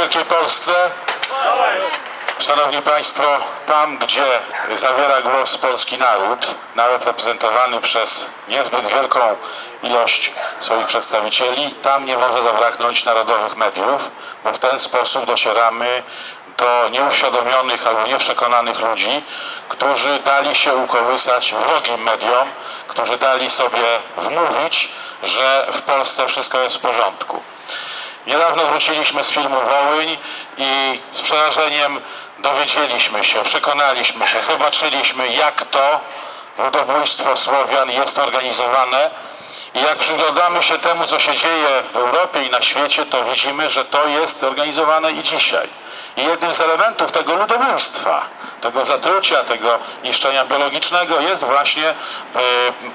Wielkiej Polsce. Szanowni Państwo, tam gdzie zabiera głos polski naród, nawet reprezentowany przez niezbyt wielką ilość swoich przedstawicieli, tam nie może zabraknąć narodowych mediów, bo w ten sposób docieramy do nieuświadomionych albo nieprzekonanych ludzi, którzy dali się ukołysać wrogim mediom, którzy dali sobie wmówić, że w Polsce wszystko jest w porządku. Niedawno wróciliśmy z filmu Wołyń i z przerażeniem dowiedzieliśmy się, przekonaliśmy się, zobaczyliśmy jak to ludobójstwo Słowian jest organizowane i jak przyglądamy się temu, co się dzieje w Europie i na świecie, to widzimy, że to jest organizowane i dzisiaj. I jednym z elementów tego ludobójstwa, tego zatrucia, tego niszczenia biologicznego jest właśnie e,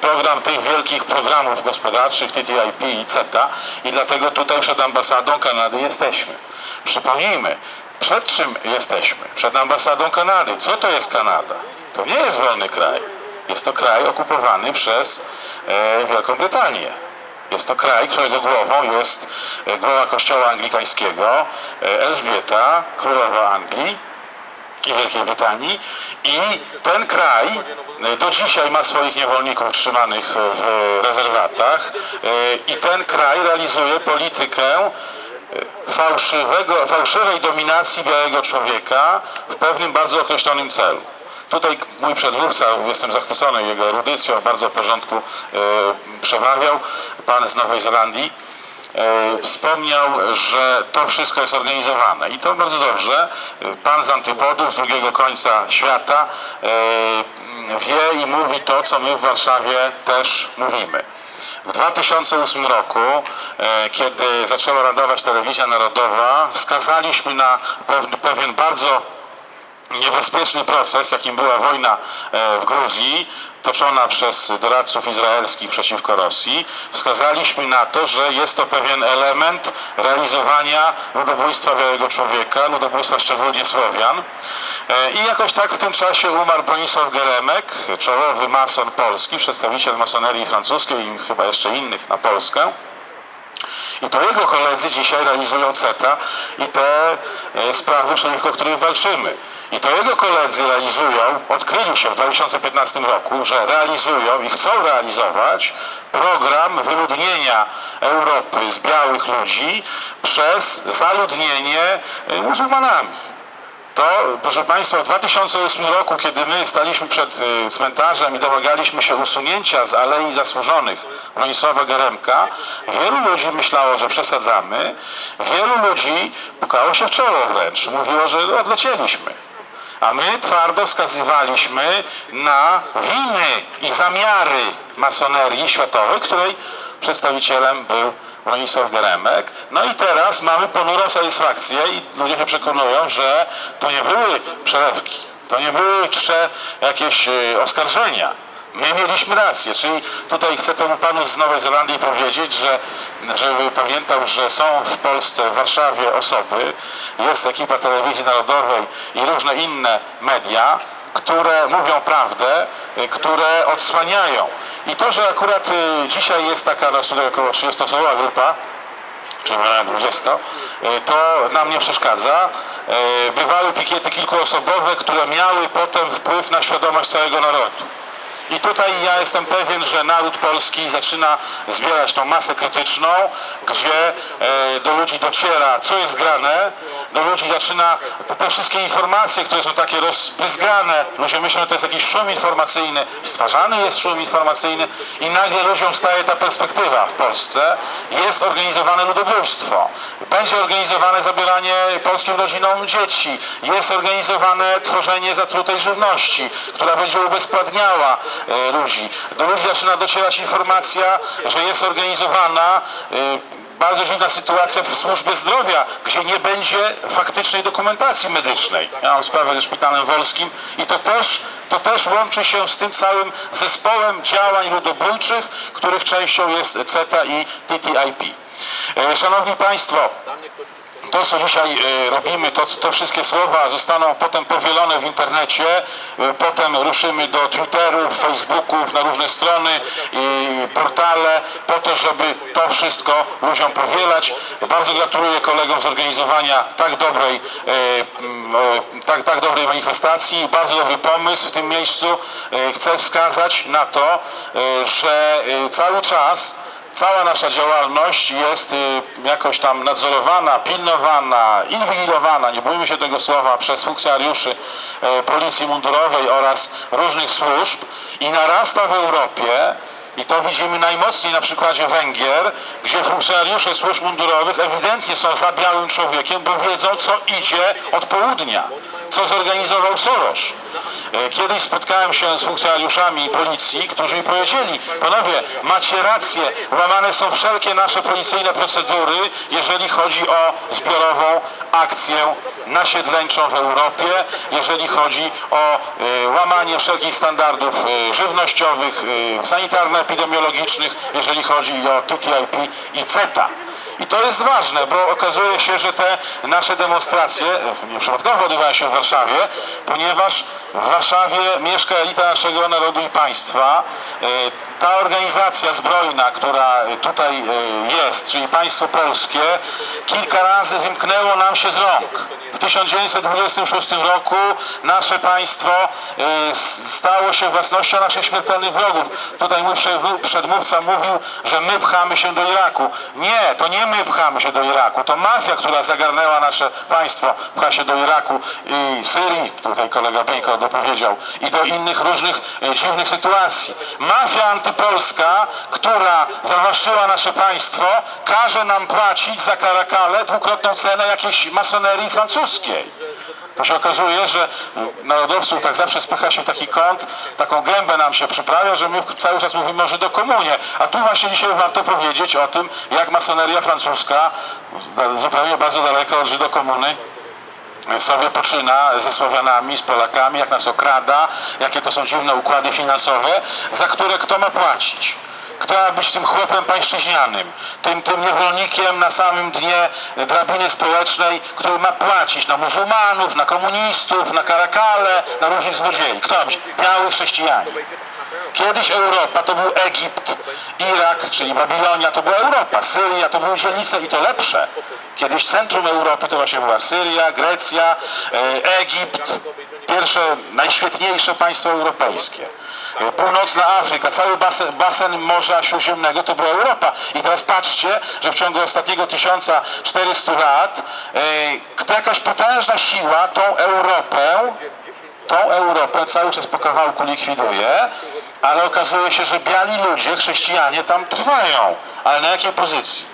program tych wielkich programów gospodarczych TTIP i CETA i dlatego tutaj przed ambasadą Kanady jesteśmy. Przypomnijmy, przed czym jesteśmy? Przed ambasadą Kanady. Co to jest Kanada? To nie jest wolny kraj. Jest to kraj okupowany przez e, Wielką Brytanię. Jest to kraj, którego głową jest e, głowa kościoła anglikańskiego, e, Elżbieta, królowa Anglii i Wielkiej Brytanii. I ten kraj e, do dzisiaj ma swoich niewolników trzymanych w rezerwatach i ten kraj realizuje politykę fałszywego, fałszywej dominacji białego człowieka w pewnym bardzo określonym celu. Tutaj mój przedmówca, jestem zachwycony jego erudycją, bardzo w porządku e, przemawiał, pan z Nowej Zelandii, e, wspomniał, że to wszystko jest organizowane i to bardzo dobrze. Pan z Antypodów, z drugiego końca świata e, wie i mówi to, co my w Warszawie też mówimy. W 2008 roku, kiedy zaczęła nadawać telewizja narodowa, wskazaliśmy na pewien bardzo niebezpieczny proces, jakim była wojna e, w Gruzji, toczona przez doradców izraelskich przeciwko Rosji, wskazaliśmy na to, że jest to pewien element realizowania ludobójstwa białego człowieka, ludobójstwa szczególnie Słowian. E, I jakoś tak w tym czasie umarł Bronisław Geremek, czołowy mason polski, przedstawiciel masonerii francuskiej i chyba jeszcze innych na Polskę. I to jego koledzy dzisiaj realizują CETA i te e, sprawy, przeciwko którym walczymy. I to jego koledzy realizują, odkryli się w 2015 roku, że realizują i chcą realizować program wyludnienia Europy z białych ludzi przez zaludnienie e, muzułmanami. To, proszę Państwa, w 2008 roku, kiedy my staliśmy przed y, cmentarzem i domagaliśmy się usunięcia z Alei Zasłużonych Bronisława Geremka, wielu ludzi myślało, że przesadzamy, wielu ludzi pukało się w czoło wręcz, mówiło, że odlecieliśmy. A my twardo wskazywaliśmy na winy i zamiary masonerii światowej, której przedstawicielem był Bronisław Geremek. No i teraz mamy ponurą satysfakcję i ludzie się przekonują, że to nie były przelewki, to nie były czcze jakieś e, oskarżenia. My mieliśmy rację, czyli tutaj chcę temu panu z Nowej Zelandii powiedzieć, że żeby pamiętał, że są w Polsce, w Warszawie osoby, jest ekipa telewizji narodowej i różne inne media, które mówią prawdę, y, które odsłaniają. I to, że akurat y, dzisiaj jest taka nas tutaj około 30-osobowa grupa, czy nawet 20, y, to nam nie przeszkadza. Bywały pikiety kilkuosobowe, które miały potem wpływ na świadomość całego narodu. I tutaj ja jestem pewien, że naród polski zaczyna zbierać tą masę krytyczną, gdzie e, do ludzi dociera, co jest grane, do ludzi zaczyna te, wszystkie informacje, które są takie rozbryzgane, ludzie myślą, że to jest jakiś szum informacyjny, stwarzany jest szum informacyjny i nagle ludziom staje ta perspektywa. W Polsce, jest organizowane ludobójstwo, będzie organizowane zabieranie polskim rodzinom dzieci, jest organizowane tworzenie zatrutej żywności, która będzie ubezpładniała e, ludzi. Do ludzi zaczyna docierać informacja, że jest organizowana e, bardzo dziwna sytuacja w służbie zdrowia, gdzie nie będzie faktycznej dokumentacji medycznej. Ja mam sprawę ze szpitalem wolskim i to też, to też łączy się z tym całym zespołem działań ludobójczych, których częścią jest CETA i TTIP. E, Szanowni Państwo, to, co dzisiaj e, robimy, to, te wszystkie słowa zostaną potem powielone w internecie, e, potem ruszymy do Twitterów, Facebooków, na różne strony portale, po to, żeby to wszystko ludziom powielać. Bardzo gratuluję kolegom z organizowania tak dobrej, e, tak, tak dobrej manifestacji. Bardzo dobry pomysł w tym miejscu. Chcę wskazać na to, że cały czas cała nasza działalność jest y, jakoś tam nadzorowana, pilnowana, inwigilowana, nie bójmy się tego słowa, przez funkcjonariuszy e, policji mundurowej oraz różnych służb i narasta w Europie i to widzimy najmocniej na przykładzie Węgier, gdzie funkcjonariusze służb mundurowych ewidentnie są za białym człowiekiem, bo wiedzą, co idzie od południa, co zorganizował Soros. E, Kiedyś spotkałem się z funkcjonariuszami policji, którzy mi powiedzieli, panowie, macie rację, łamane są wszelkie nasze policyjne procedury, jeżeli chodzi o zbiorową akcję nasiedleńczą w Europie, jeżeli chodzi o e, łamanie wszelkich standardów e, żywnościowych, sanitarno-epidemiologicznych, jeżeli chodzi o TTIP i CETA. I to jest ważne, bo okazuje się, że te nasze demonstracje nieprzypadkowo odbywają się w Warszawie, ponieważ w Warszawie mieszka elita naszego narodu i państwa. E, Ta organizacja zbrojna, która tutaj e, jest, czyli państwo polskie, kilka razy wymknęło nam się z rąk. W 1926 roku nasze państwo e, stało się własnością naszych śmiertelnych wrogów. Tutaj mój prze- przedmówca mówił, że my pchamy się do Iraku. Nie, to nie my pchamy się do Iraku, to mafia, która zagarnęła nasze państwo, pcha się do Iraku i Syrii, tutaj kolega Bejko dopowiedział, i do innych różnych e, dziwnych sytuacji. Mafia antypolska, która zawłaszczyła nasze państwo, każe nam płacić za karakale dwukrotną cenę jakiejś masonerii francuskiej. To się okazuje, że narodowców tak zawsze spycha się w taki kąt, taką gębę nam się przyprawia, że my cały czas mówimy o żydokomunie. A tu właśnie dzisiaj warto powiedzieć o tym, jak masoneria francuska, zupełnie bardzo daleko od żydokomuny, sobie poczyna ze Słowianami, z Polakami, jak nas okrada, jakie to są dziwne układy finansowe, za które kto ma płacić. Kto ma być tym chłopem pańszczyźnianym, tym, tym niewolnikiem na samym dnie drabiny społecznej, który ma płacić na muzułmanów, na komunistów, na karakale, na różnych złodziei. Kto ma być? Biały chrześcijanin. Kiedyś Europa to był Egipt, Irak, czyli Babilonia to była Europa, Syria to były dzielnice i to lepsze. Kiedyś centrum Europy to właśnie była Syria, Grecja, e, Egipt, pierwsze, najświetniejsze państwo europejskie. E, Północna Afryka, cały basen, basen Morza Śródziemnego to była Europa. I teraz patrzcie, że w ciągu ostatniego 1400 lat kto jakaś potężna siła tą Europę tą Europę cały czas po kawałku likwiduje, ale okazuje się, że biali ludzie, chrześcijanie tam trwają. Ale na jakiej pozycji?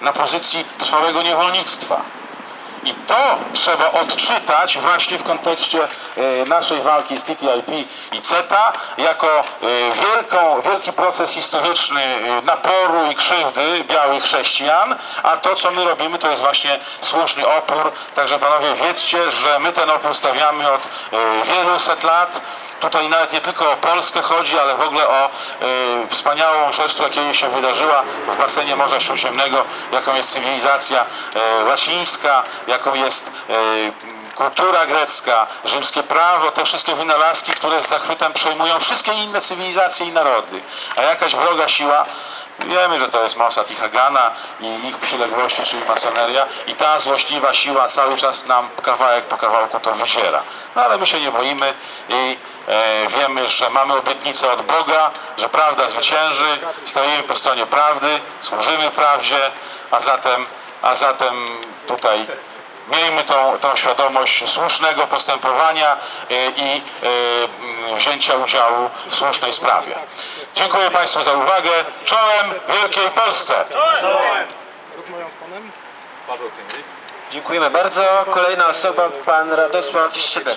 Na pozycji trwałego niewolnictwa. I to trzeba odczytać właśnie w kontekście e, naszej walki z TTIP i CETA jako e, wielką, wielki proces historyczny e, naporu i krzywdy białych chrześcijan, a to co my robimy to jest właśnie słuszny opór. Także panowie wiedzcie, że my ten opór stawiamy od wielu set lat. Tutaj nawet nie tylko o Polskę chodzi, ale w ogóle o wspaniałą rzecz, która kiedyś się wydarzyła w basenie Morza Śródziemnego, jaką jest cywilizacja łacińska, jaką jest e, kultura grecka, rzymskie prawo, te wszystkie wynalazki, które z zachwytem przejmują wszystkie inne cywilizacje i narody. A jakaś wroga siła, wiemy, że to jest Mossad i Hagana i ich przyległości, czyli masoneria i ta złośliwa siła cały czas nam kawałek po kawałku to wyziera. No ale my się nie boimy i e, wiemy, że mamy obietnicę od Boga, że prawda zwycięży, stoimy po stronie prawdy, służymy prawdzie, a zatem, a zatem tutaj Miejmy tą, tą świadomość słusznego postępowania e, i e, wzięcia udziału w słusznej sprawie. Dziękuję Państwu za uwagę. Czołem Wielkiej Polsce! Rozmawiam z panem. Dziękujemy bardzo. Kolejna osoba, pan Radosław myślę,